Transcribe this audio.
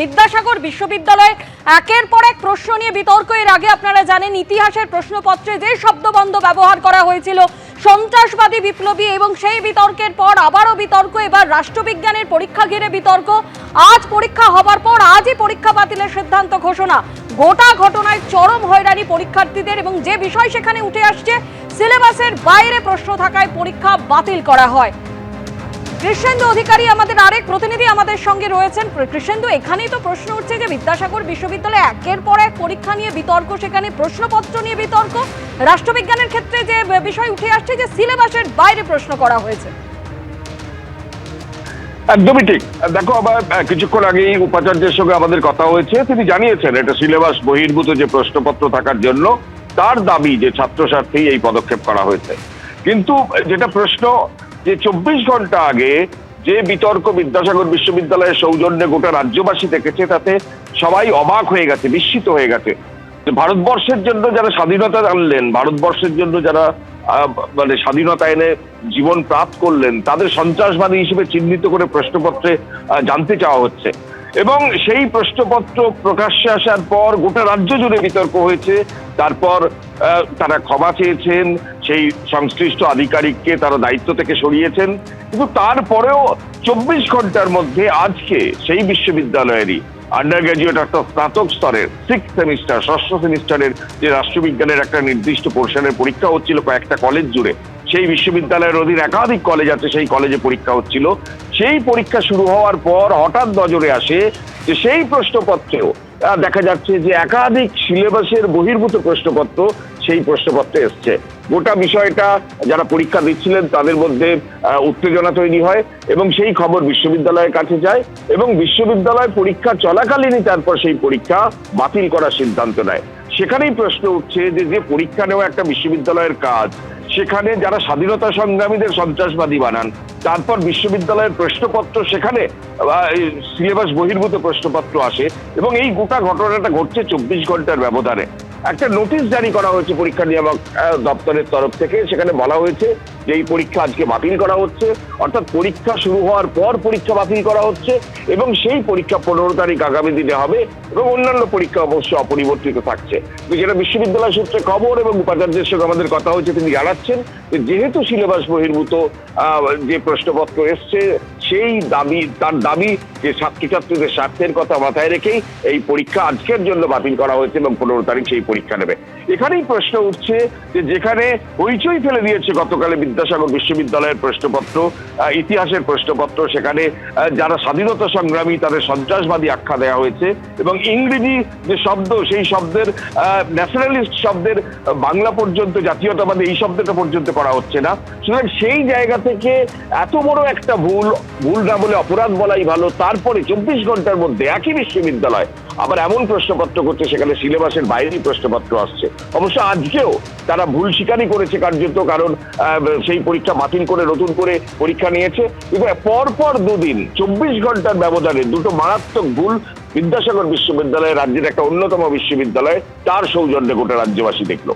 বিদ্যাসাগর বিশ্ববিদ্যালয়ে একের পর এক প্রশ্ন নিয়ে বিতর্ক। এর আগে আপনারা জানেন, ইতিহাসের প্রশ্নপত্রে যে শব্দবন্ধ ব্যবহার করা হয়েছিল, সন্ত্রাসবাদী বিপ্লবী এবং সেই বিতর্কের পর আবারও বিতর্ক, এবার রাষ্ট্রবিজ্ঞানের পরীক্ষা ঘিরে বিতর্ক। আজ পরীক্ষা হবার পর আজই পরীক্ষা বাতিলের সিদ্ধান্ত ঘোষণা। গোটা ঘটনায় চরম হয়রানি পরীক্ষার্থীদের এবং যে বিষয় সেখানে উঠে আসছে, সিলেবাসের বাইরে প্রশ্ন থাকায় পরীক্ষা বাতিল করা হয়। কৃষ্ণেন্দু অধিকারী আমাদের আরেক প্রতিনিধি আমাদের সঙ্গে রয়েছেন। কৃষ্ণেন্দু, এখানেই তো প্রশ্ন উঠছে যে বিদ্যাসাগর বিশ্ববিদ্যালয়ে একের পর এক পরীক্ষা নিয়ে বিতর্ক, সেখানে প্রশ্নপত্র নিয়ে বিতর্ক। রাষ্ট্রবিজ্ঞানের ক্ষেত্রে যে বিষয় উঠে আসছে যে সিলেবাসের বাইরে প্রশ্ন করা হয়েছে। একদমই ঠিক। দেখো, আবার কিছুক্ষণ আগেই উপাচার্যের সঙ্গে আমাদের কথা হয়েছে। তিনি জানিয়েছেন, এটা সিলেবাস বহির্ভূত যে প্রশ্নপত্র থাকার জন্য, তার দাবি যে ছাত্রছাত্রী এই পদক্ষেপ করা হয়েছে। কিন্তু যেটা প্রশ্ন যে চব্বিশ ঘণ্টা আগে যে বিতর্ক বিদ্যাসাগর বিশ্ববিদ্যালয়ের সৌজন্যে গোটা রাজ্যবাসী দেখেছে, তাতে সবাই অবাক হয়ে গেছে, বিস্মিত হয়ে গেছে। ভারতবর্ষের জন্য যারা স্বাধীনতা আনলেন, ভারতবর্ষের জন্য যারা মানে স্বাধীনতা এনে জীবন প্রাপ্ত করলেন, তাদের সন্ত্রাসবাদী হিসেবে চিহ্নিত করে প্রশ্নপত্রে জানতে চাওয়া হচ্ছে। এবং সেই প্রশ্নপত্র প্রকাশ্যে আসার পর গোটা রাজ্য জুড়ে বিতর্ক হয়েছে। তারপর তারা ক্ষমা চেয়েছেন, সেই সংশ্লিষ্ট আধিকারিককে তারা দায়িত্ব থেকে সরিয়েছেন। কিন্তু তারপরেও চব্বিশ ঘণ্টার মধ্যে আজকে সেই বিশ্ববিদ্যালয়েরই আন্ডার গ্রাজুয়েট অর্থাৎ স্নাতক স্তরের সিক্স সেমিস্টার ষষ্ঠ সেমিস্টারের যে রাষ্ট্রবিজ্ঞানের একটা নির্দিষ্ট পোর্শনের পরীক্ষা হচ্ছিল কয়েকটা কলেজ জুড়ে। সেই বিশ্ববিদ্যালয়ের অধীন একাধিক কলেজ আছে, সেই কলেজে পরীক্ষা হচ্ছিল। সেই পরীক্ষা শুরু হওয়ার পর হঠাৎ নজরে আসে যে সেই প্রশ্নপত্রেও দেখা যাচ্ছে যে একাধিক সিলেবাসের বহির্ভূত প্রশ্নপত্র সেই প্রশ্নপত্রে এসছে। গোটা বিষয়টা যারা পরীক্ষা দিচ্ছিলেন তাদের মধ্যে উত্তেজনা তৈরি হয় এবং সেই খবর বিশ্ববিদ্যালয়ের কাছে যায় এবং বিশ্ববিদ্যালয় পরীক্ষা চলাকালীনই তারপর সেই পরীক্ষা বাতিল করার সিদ্ধান্ত নেয়। সেখানেই প্রশ্ন উঠছে যে যে পরীক্ষা নেওয়া একটা বিশ্ববিদ্যালয়ের কাজ সেখানে যারা স্বাধীনতা সংগ্রামীদের সন্ত্রাসবাদী বানান, তারপর বিশ্ববিদ্যালয়ের প্রশ্নপত্র সেখানে সিলেবাস বহির্ভূত প্রশ্নপত্র আসে এবং এই গোটা ঘটনাটা ঘটছে চব্বিশ ঘণ্টার ব্যবধানে। একটা নোটিশ জারি করা হয়েছে পরীক্ষা নিয়ামক দপ্তরের তরফ থেকে। সেখানে বলা হয়েছে যে এই পরীক্ষা আজকে বাতিল করা হচ্ছে। অর্থাৎ পরীক্ষা শুরু হওয়ার পর পরীক্ষা বাতিল করা হচ্ছে এবং সেই পরীক্ষা পনেরো তারিখ আগামী দিনে হবে এবং অন্যান্য পরীক্ষা অবশ্য অপরিবর্তিত থাকছে। যেটা বিশ্ববিদ্যালয় সূত্রে খবর এবং উপাচার্যের সঙ্গে আমাদের কথা হয়েছে, তিনি জানাচ্ছেন যেহেতু সিলেবাস বহির্ভূত যে প্রশ্নপত্র এসছে সেই দাবি তার দাবি যে ছাত্রছাত্রীদের স্বার্থের কথা মাথায় রেখেই এই পরীক্ষা আজকের জন্য বাতিল করা হয়েছে এবং পনেরো তারিখ সেই পরীক্ষা নেবে। এখানেই প্রশ্ন উঠছে যে যেখানে হইচই ফেলে দিয়েছে গতকালে বিদ্যাসাগর বিশ্ববিদ্যালয়ের প্রশ্নপত্র ইতিহাসের প্রশ্নপত্র, সেখানে যারা স্বাধীনতা সংগ্রামী তাদের সন্ত্রাসবাদী আখ্যা দেওয়া হয়েছে এবং ইংরেজি যে শব্দ, সেই শব্দের ন্যাশনালিস্ট শব্দের বাংলা পর্যন্ত, জাতীয়তাবাদী এই শব্দটা পর্যন্ত করা হচ্ছে না। সুতরাং সেই জায়গা থেকে এত বড় একটা ভুল ভুল না বলে অপরাধ বলাই ভালো, তারপরে চব্বিশ ঘণ্টার মধ্যে একই বিশ্ববিদ্যালয়। আবার এমন প্রশ্নপত্র করছে, সেখানে সিলেবাসের বাইরেই প্রশ্নপত্র আসছে। অবশ্য আজকেও তারা ভুল স্বীকারই করেছে কার্যত, কারণ সেই পরীক্ষা বাতিল করে, নতুন করে পরীক্ষা নিয়েছে। কিন্তু পর পর দুদিন, চব্বিশ ঘণ্টার ব্যবধানে দুটো মারাত্মক ভুল বিদ্যাসাগর বিশ্ববিদ্যালয়, রাজ্যের একটা অন্যতম বিশ্ববিদ্যালয়, তার সৌজন্যে গোটা রাজ্যবাসী দেখল।